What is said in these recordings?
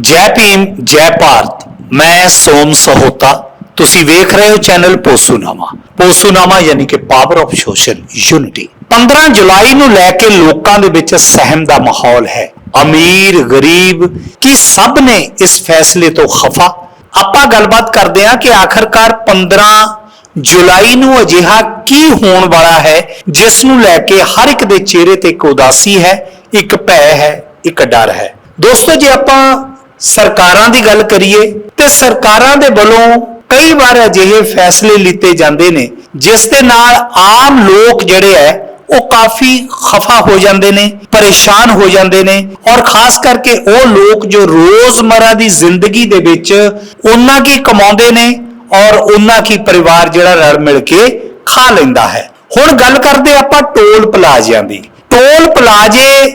ਜੈ ਭੀਮ, ਜੈ ਭਾਰਤ, ਮੈਂ ਸੋਮ ਸਹੋਤਾ। ਤੁਸੀਂ ਵੇਖ ਰਹੇ ਹੋ ਚੈਨਲ ਪੋਸੂਨਾਮਾ। ਪੋਸੂਨਾਮਾ ਯਾਨੀ ਕਿ ਪਾਵਰ ਆਫ ਸੋਸ਼ਲ ਯੂਨਿਟੀ 15 ਜੁਲਾਈ ਨੂੰ ਲੈ ਕੇ ਲੋਕਾਂ ਦੇ ਵਿੱਚ ਸਹਿਮ ਦਾ ਮਾਹੌਲ ਹੈ। ਅਮੀਰ, ਗਰੀਬ, ਕੀ ਸਭ ਨੇ ਇਸ ਫੈਸਲੇ ਤੋਂ ਖਫਾ? ਆਪਾਂ ਗੱਲਬਾਤ ਕਰਦੇ ਹਾਂ ਕਿ ਆਖਰਕਾਰ 15 ਜੁਲਾਈ ਨੂੰ ਅਜਿਹਾ ਕੀ ਹੋਣ ਵਾਲਾ ਹੈ, ਜਿਸ ਨੂੰ ਲੈ ਕੇ ਹਰ ਇੱਕ ਦੇ ਚਿਹਰੇ ਤੇ ਇੱਕ ਉਦਾਸੀ ਹੈ, ਇੱਕ ਭੈ ਹੈ, ਇੱਕ ਡਰ ਹੈ। ਦੋਸਤੋ, ਜੇ ਆਪਾਂ ਸਰਕਾਰਾਂ ਦੀ ਗੱਲ ਕਰੀਏ ਤੇ ਸਰਕਾਰਾਂ ਦੇ ਵੱਲੋਂ ਕਈ ਵਾਰ ਅਜਿਹੇ ਫੈਸਲੇ ਲਿੱਤੇ ਜਾਂਦੇ ਨੇ, ਜਿਸ ਦੇ ਨਾਲ ਆਮ ਲੋਕ ਜਿਹੜੇ ਹੈ ਉਹ ਕਾਫੀ ਖਫਾ ਹੋ ਜਾਂਦੇ ਨੇ, ਪਰੇਸ਼ਾਨ ਹੋ ਜਾਂਦੇ ਨੇ ਔਰ ਖਾਸ ਕਰਕੇ ਉਹ ਲੋਕ ਜੋ ਰੋਜ਼ਮਰਾ ਦੀ ਜ਼ਿੰਦਗੀ ਦੇ ਵਿੱਚ ਉਹਨਾਂ ਕੀ ਕਮਾਉਂਦੇ ਨੇ ਔਰ ਉਹਨਾਂ ਕੀ ਪਰਿਵਾਰ ਜਿਹੜਾ ਰਲ ਮਿਲ ਕੇ ਖਾ ਲੈਂਦਾ ਹੈ। ਹੁਣ ਗੱਲ ਕਰਦੇ ਆਪਾਂ ਟੋਲ ਪਲਾਜ਼ਿਆਂ ਦੀ। ਟੋਲ ਪਲਾਜ਼ੇ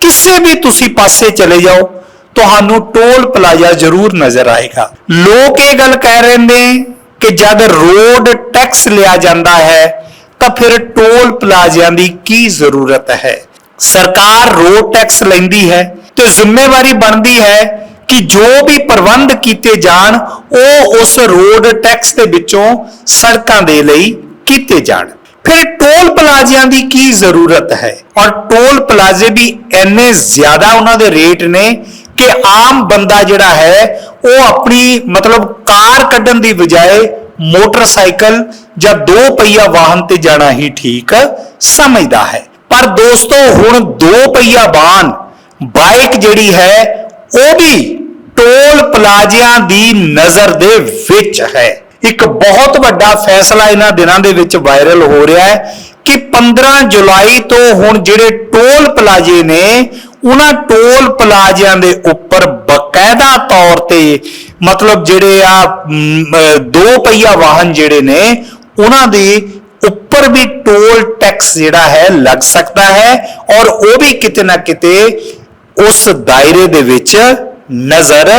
ਕਿਸੇ ਵੀ ਤੁਸੀਂ ਪਾਸੇ ਚਲੇ ਜਾਓ ਤੁਹਾਨੂੰ ਟੋਲ ਪਲਾਜ਼ਾ ਜ਼ਰੂਰ ਨਜ਼ਰ ਆਏਗਾ। ਲੋਕ ਇਹ ਗੱਲ ਕਹਿ ਰਹੇ ਨੇ ਕਿ ਜਦ ਰੋਡ ਟੈਕਸ ਲਿਆ ਜਾਂਦਾ ਹੈ, ਤਾਂ ਫਿਰ ਟੋਲ ਪਲਾਜ਼ਿਆਂ ਦੀ ਕੀ ਜ਼ਰੂਰਤ ਹੈ? ਸਰਕਾਰ ਰੋਡ ਟੈਕਸ ਲੈਂਦੀ ਹੈ ਤੇ ਜ਼ਿੰਮੇਵਾਰੀ ਬਣਦੀ ਹੈ ਕਿ ਜੋ ਵੀ ਪ੍ਰਬੰਧ ਕੀਤੇ ਜਾਣ, ਉਹ ਉਸ ਰੋਡ ਟੈਕਸ ਦੇ ਵਿੱਚੋਂ ਸੜਕਾਂ ਦੇ ਲਈ ਕੀਤੇ ਜਾਣ। ਫਿਰ ਟੋਲ ਪਲਾਜ਼ਿਆਂ ਦੀ ਕੀ ਜ਼ਰੂਰਤ ਹੈ? ਔਰ ਟੋਲ ਪਲਾਜ਼ੇ ਵੀ ਇੰਨੇ ਜ਼ਿਆਦਾ ਉਹਨਾਂ ਦੇ ਰੇਟ ਨੇ ਕਿ ਆਮ ਬੰਦਾ ਜਿਹੜਾ ਹੈ, ਉਹ ਆਪਣੀ ਮਤਲਬ ਕਾਰ ਕੱਢਣ ਦੀ ਬਜਾਏ ਮੋਟਰਸਾਈਕਲ ਜਾਂ ਦੋ ਪਹੀਆ ਵਾਹਨ ਤੇ ਜਾਣਾ ਹੀ ਠੀਕ ਸਮਝਦਾ ਹੈ। ਪਰ ਦੋਸਤੋ, ਹੁਣ ਦੋ ਪਹੀਆ ਵਾਹਨ, ਬਾਈਕ ਜਿਹੜੀ ਹੈ, ਉਹ ਵੀ ਟੋਲ ਪਲਾਜ਼ਿਆਂ ਦੀ ਨਜ਼ਰ ਦੇ ਵਿੱਚ ਹੈ। ਇੱਕ ਬਹੁਤ ਵੱਡਾ ਫੈਸਲਾ ਇਹਨਾਂ ਦਿਨਾਂ ਦੇ ਵਿੱਚ ਵਾਇਰਲ ਹੋ ਰਿਹਾ ਹੈ ਕਿ 15 ਜੁਲਾਈ ਤੋਂ ਹੁਣ ਜਿਹੜੇ ਟੋਲ ਪਲਾਜ਼ੇ ਨੇ ਉਹਨਾਂ ਟੋਲ ਪਲਾਜ਼ਿਆਂ ਦੇ ਉੱਪਰ ਬਕਾਇਦਾ ਤੌਰ ਤੇ ਮਤਲਬ ਜਿਹੜੇ ਆ ਦੋ ਪਹੀਆ ਵਾਹਨ ਜਿਹੜੇ ਨੇ, ਉਹਨਾਂ ਦੇ ਉੱਪਰ ਵੀ ਟੋਲ ਟੈਕਸ ਜਿਹੜਾ ਹੈ ਲੱਗ ਸਕਦਾ ਹੈ ਔਰ ਉਹ ਵੀ ਕਿਤੇ ਨਾ ਕਿਤੇ ਉਸ ਦਾਇਰੇ ਦੇ ਵਿੱਚ ਨਜ਼ਰ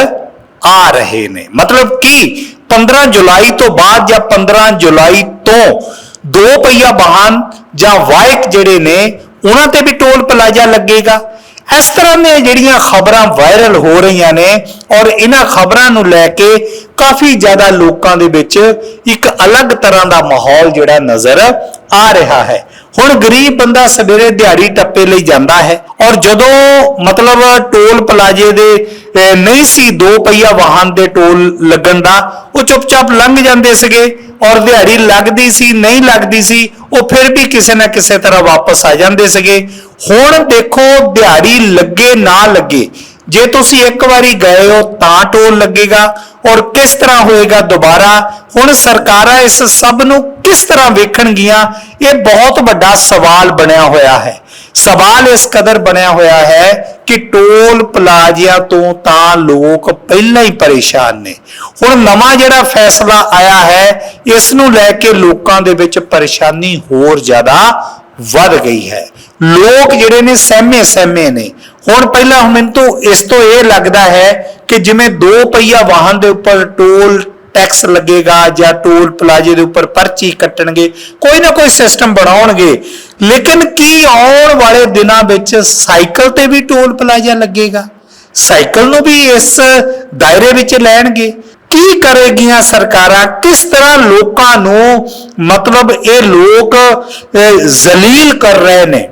ਆ ਰਹੇ ਨੇ। ਮਤਲਬ ਕਿ 15 ਜੁਲਾਈ ਤੋਂ ਬਾਅਦ ਜਾਂ 15 ਜੁਲਾਈ ਤੋਂ ਦੋ ਪਹੀਆ ਵਾਹਨ ਜਾਂ ਵਾਇਕ ਜਿਹੜੇ ਨੇ, ਉਹਨਾਂ ਤੇ ਵੀ ਟੋਲ ਪਲਾਜ਼ਾ ਲੱਗੇਗਾ। ਇਸ ਤਰ੍ਹਾਂ ਦੀਆਂ ਜਿਹੜੀਆਂ ਖਬਰਾਂ ਵਾਇਰਲ ਹੋ ਰਹੀਆਂ ਨੇ ਔਰ ਇਹਨਾਂ ਖਬਰਾਂ ਨੂੰ ਲੈ ਕੇ ਕਾਫੀ ਜ਼ਿਆਦਾ ਲੋਕਾਂ ਦੇ ਵਿੱਚ ਇੱਕ ਅਲੱਗ ਤਰ੍ਹਾਂ ਦਾ ਮਾਹੌਲ ਜਿਹੜਾ ਨਜ਼ਰ ਆ ਰਿਹਾ ਹੈ। ਹੁਣ ਗਰੀਬ ਬੰਦਾ ਸਵੇਰੇ ਦਿਹਾੜੀ ਟੱਪੇ ਲਈ ਜਾਂਦਾ ਹੈ ਔਰ ਜਦੋਂ ਮਤਲਬ ਟੋਲ ਪਲਾਜ਼ੇ ਦੇ ਨਹੀਂ ਸੀ, ਦੋ ਪਹੀਆ ਵਾਹਨ ਦੇ ਟੋਲ ਲੱਗਣ ਦਾ। ਉਹ ਚੁੱਪਚਾਪ ਲੰਘ ਜਾਂਦੇ ਸੀਗੇ ਔਰ ਦਿਹਾੜੀ ਲੱਗਦੀ ਸੀ, ਨਹੀਂ ਲੱਗਦੀ ਸੀ, ਉਹ ਫਿਰ ਵੀ ਕਿਸੇ ਨਾ ਕਿਸੇ ਤਰ੍ਹਾਂ ਵਾਪਸ ਆ ਜਾਂਦੇ ਸੀਗੇ। ਹੁਣ ਦੇਖੋ, ਦਿਹਾੜੀ ਲੱਗੇ ਨਾ ਲੱਗੇ। ਜੇ ਤੁਸੀਂ ਇੱਕ ਵਾਰੀ ਗਏ ਹੋ, ਤਾਂ ਟੋਲ ਲੱਗੇਗਾ। ਔਰ ਕਿਸ ਤਰ੍ਹਾਂ ਹੋਏਗਾ ਦੁਬਾਰਾ? ਹੁਣ ਸਰਕਾਰਾਂ ਇਸ ਸਭ ਨੂੰ ਕਿਸ ਤਰ੍ਹਾਂ ਵੇਖਣਗੀਆਂ? ਇਹ ਬਹੁਤ ਵੱਡਾ ਸਵਾਲ ਬਣਿਆ ਹੋਇਆ ਹੈ। ਸਵਾਲ ਇਸ ਕਦਰ ਬਣਿਆ ਹੋਇਆ ਹੈ ਕਿ ਟੋਲ ਪਲਾਜ਼ਿਆਂ ਤੋਂ ਤਾਂ ਲੋਕ ਪਹਿਲਾਂ ਹੀ ਪਰੇਸ਼ਾਨ ਨੇ। ਹੁਣ ਨਵਾਂ ਜਿਹੜਾ ਫੈਸਲਾ ਆਇਆ ਹੈ, ਇਸ ਨੂੰ ਲੈ ਕੇ ਲੋਕਾਂ ਦੇ ਵਿੱਚ ਪਰੇਸ਼ਾਨੀ ਹੋਰ ਜ਼ਿਆਦਾ ਵੱਧ ਗਈ ਹੈ। ਲੋਕ ਜਿਹੜੇ ਨੇ ਸਹਿਮੇ ਸਹਿਮੇ ਨੇ। ਹੁਣ ਪਹਿਲਾਂ ਮੈਨੂੰ ਤੋਂ ਇਸ ਤੋਂ ਇਹ ਲੱਗਦਾ ਹੈ ਕਿ ਜਿਵੇਂ ਦੋ ਪਹੀਆ ਵਾਹਨ ਦੇ ਉੱਪਰ ਟੋਲ ਟੈਕਸ ਲੱਗੇਗਾ ਜਾਂ ਟੋਲ ਪਲਾਜ਼ੇ ਦੇ ਉੱਪਰ ਪਰਚੀ ਕੱਟਣਗੇ, ਕੋਈ ਨਾ ਕੋਈ ਸਿਸਟਮ ਬਣਾਉਣਗੇ। ਲੇਕਿਨ ਕੀ ਆਉਣ ਵਾਲੇ ਦਿਨਾਂ ਵਿੱਚ ਸਾਈਕਲ ਤੇ ਵੀ ਟੋਲ ਪਲਾਜ਼ਾ ਲੱਗੇਗਾ? ਸਾਈਕਲ ਨੂੰ ਵੀ ਇਸ ਦਾਇਰੇ ਵਿੱਚ ਲੈਣਗੇ। ਕੀ ਕਰੇਗੀਆਂ ਸਰਕਾਰਾਂ? ਕਿਸ ਤਰ੍ਹਾਂ ਲੋਕਾਂ ਨੂੰ ਮਤਲਬ ਇਹ ਲੋਕ ਜ਼ਲੀਲ ਕਰ ਰਹੇ ਨੇ?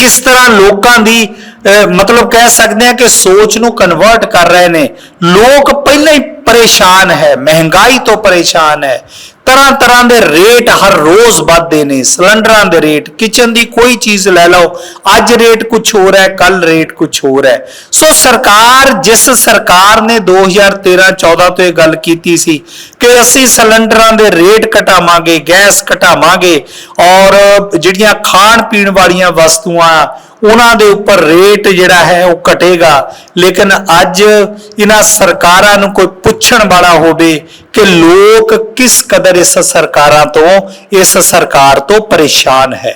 ਕਿਸ ਤਰ੍ਹਾਂ ਲੋਕਾਂ ਦੀ ਅਹ, ਮਤਲਬ ਕਹਿ ਸਕਦੇ ਆ ਕਿ ਸੋਚ ਨੂੰ ਕਨਵਰਟ ਕਰ ਰਹੇ ਨੇ? ਲੋਕ ਪਹਿਲਾਂ ਹੀ ਪਰੇਸ਼ਾਨ ਹੈ ਮਹਿੰਗਾਈ ਤੋਂ ਪਰੇਸ਼ਾਨ ਹੈ। ਤਰ੍ਹਾਂ ਤਰ੍ਹਾਂ ਦੇ ਰੇਟ ਹਰ ਰੋਜ਼ ਵੱਧਦੇ ਨੇ, ਸਿਲੰਡਰਾਂ ਦੇ ਰੇਟ ਕਿਚਨ ਦੀ ਕੋਈ ਚੀਜ਼ ਲੈ ਲਓ, ਅੱਜ ਰੇਟ ਕੁਝ ਹੋਰ ਹੈ ਕੱਲ ਰੇਟ ਕੁਝ ਹੋਰ ਹੈ। ਸੋ ਸਰਕਾਰ, ਜਿਸ ਸਰਕਾਰ ਨੇ 2013-14 ਤੋਂ ਇਹ ਗੱਲ ਕੀਤੀ ਸੀ ਕਿ ਅਸੀਂ ਸਿਲੰਡਰਾਂ ਦੇ ਰੇਟ ਘਟਾਵਾਂਗੇ, ਗੈਸ ਘਟਾਵਾਂਗੇ ਔਰ ਜਿਹੜੀਆਂ ਖਾਣ ਪੀਣ ਵਾਲੀਆਂ ਵਸਤੂਆਂ, ਉਹਨਾਂ ਦੇ ਉੱਪਰ ਰੇਟ ਜਿਹੜਾ ਹੈ ਉਹ ਘਟੇਗਾ। ਲੇਕਿਨ ਅੱਜ ਇਹਨਾਂ ਸਰਕਾਰਾਂ ਨੂੰ ਕੋਈ ਪੁੱਛਣ ਵਾਲਾ ਹੋਵੇ ਕਿ ਲੋਕ ਕਿਸ ਕਦਰ ਇਸ ਸਰਕਾਰਾਂ ਤੋਂ, ਇਸ ਸਰਕਾਰ ਤੋਂ ਪਰੇਸ਼ਾਨ ਹੈ।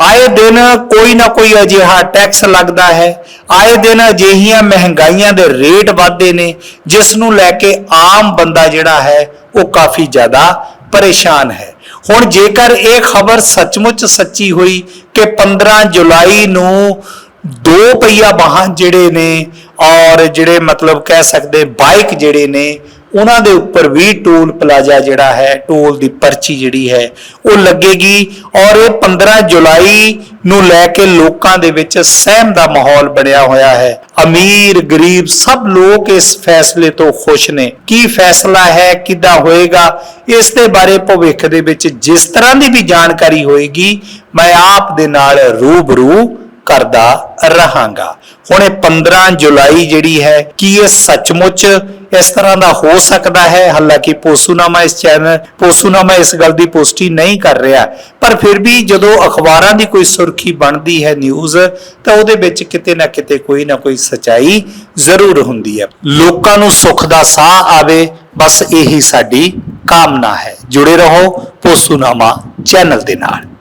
ਆਏ ਦਿਨ ਕੋਈ ਨਾ ਕੋਈ ਅਜਿਹਾ ਟੈਕਸ ਲੱਗਦਾ ਹੈ। ਆਏ ਦਿਨ ਅਜਿਹੀਆਂ ਮਹਿੰਗਾਈਆਂ ਦੇ ਰੇਟ ਵਧਦੇ ਨੇ ਜਿਸ ਨੂੰ ਲੈ ਕੇ ਆਮ ਬੰਦਾ ਜਿਹੜਾ ਹੈ, ਉਹ ਕਾਫੀ ਜ਼ਿਆਦਾ ਪਰੇਸ਼ਾਨ ਹੈ। ਹੁਣ ਜੇਕਰ ਇਹ ਖਬਰ ਸੱਚਮੁੱਚ ਸੱਚੀ ਹੋਈ ਕਿ 15 ਜੁਲਾਈ ਨੂੰ ਦੋ ਪਹੀਆ ਵਾਹਨ ਜਿਹੜੇ ਨੇ, ਔਰ ਜਿਹੜੇ ਮਤਲਬ ਕਹਿ ਸਕਦੇ ਬਾਈਕ ਜਿਹੜੇ ਨੇ ਉਹਨਾਂ ਦੇ ਉੱਪਰ ਵੀ ਟੋਲ ਪਲਾਜ਼ਾ ਜਿਹੜਾ ਹੈ, ਟੋਲ ਦੀ ਪਰਚੀ ਜਿਹੜੀ ਹੈ, ਉਹ ਲੱਗੇਗੀ ਔਰ ਇਹ 15 ਜੁਲਾਈ ਨੂੰ ਲੈ ਕੇ ਲੋਕਾਂ ਦੇ ਵਿੱਚ ਸਹਿਮ ਦਾ ਮਾਹੌਲ ਬਣਿਆ ਹੋਇਆ ਹੈ। ਅਮੀਰ, ਗਰੀਬ ਸਭ ਲੋਕ ਇਸ ਫੈਸਲੇ ਤੋਂ ਖੁਸ਼ ਨੇ। ਕੀ ਫੈਸਲਾ ਹੈ, ਕਿੱਦਾਂ ਹੋਏਗਾ, ਇਸ ਦੇ ਬਾਰੇ ਭਵਿੱਖ ਦੇ ਵਿੱਚ ਜਿਸ ਤਰ੍ਹਾਂ ਦੀ ਵੀ ਜਾਣਕਾਰੀ ਹੋਏਗੀ, ਮੈਂ ਆਪ ਦੇ ਨਾਲ ਰੂਬਰੂ ਕਰਦਾ ਰਹਾਂਗਾ। ਹੁਣ ਇਹ 15 ਜੁਲਾਈ ਜਿਹੜੀ ਹੈ, ਕੀ ਇਹ ਸੱਚਮੁੱਚ ਇਸ ਤਰ੍ਹਾਂ ਦਾ ਹੋ ਸਕਦਾ ਹੈ? ਹਾਲਾਂਕਿ ਪੋਸੂਨਾਮਾ ਇਸ ਚੈਨਲ ਪੋਸੂਨਾਮਾ ਇਸ ਗੱਲ ਦੀ ਪੁਸ਼ਟੀ ਨਹੀਂ ਕਰ ਰਿਹਾ। ਪਰ ਫਿਰ ਵੀ ਜਦੋਂ ਅਖਬਾਰਾਂ ਦੀ ਕੋਈ ਸੁਰਖੀ ਬਣਦੀ ਹੈ ਨਿਊਜ਼, ਤਾਂ ਉਹਦੇ ਵਿੱਚ ਕਿਤੇ ਨਾ ਕਿਤੇ ਕੋਈ ਨਾ ਕੋਈ ਸਚਾਈ ਜ਼ਰੂਰ ਹੁੰਦੀ ਹੈ। ਲੋਕਾਂ ਨੂੰ ਸੁੱਖ ਦਾ ਸਾਹ ਆਵੇ, ਬਸ ਇਹੀ ਸਾਡੀ ਕਾਮਨਾ ਹੈ। ਜੁੜੇ ਰਹੋ ਪੋਸੂਨਾਮਾ ਚੈਨਲ ਦੇ ਨਾਲ।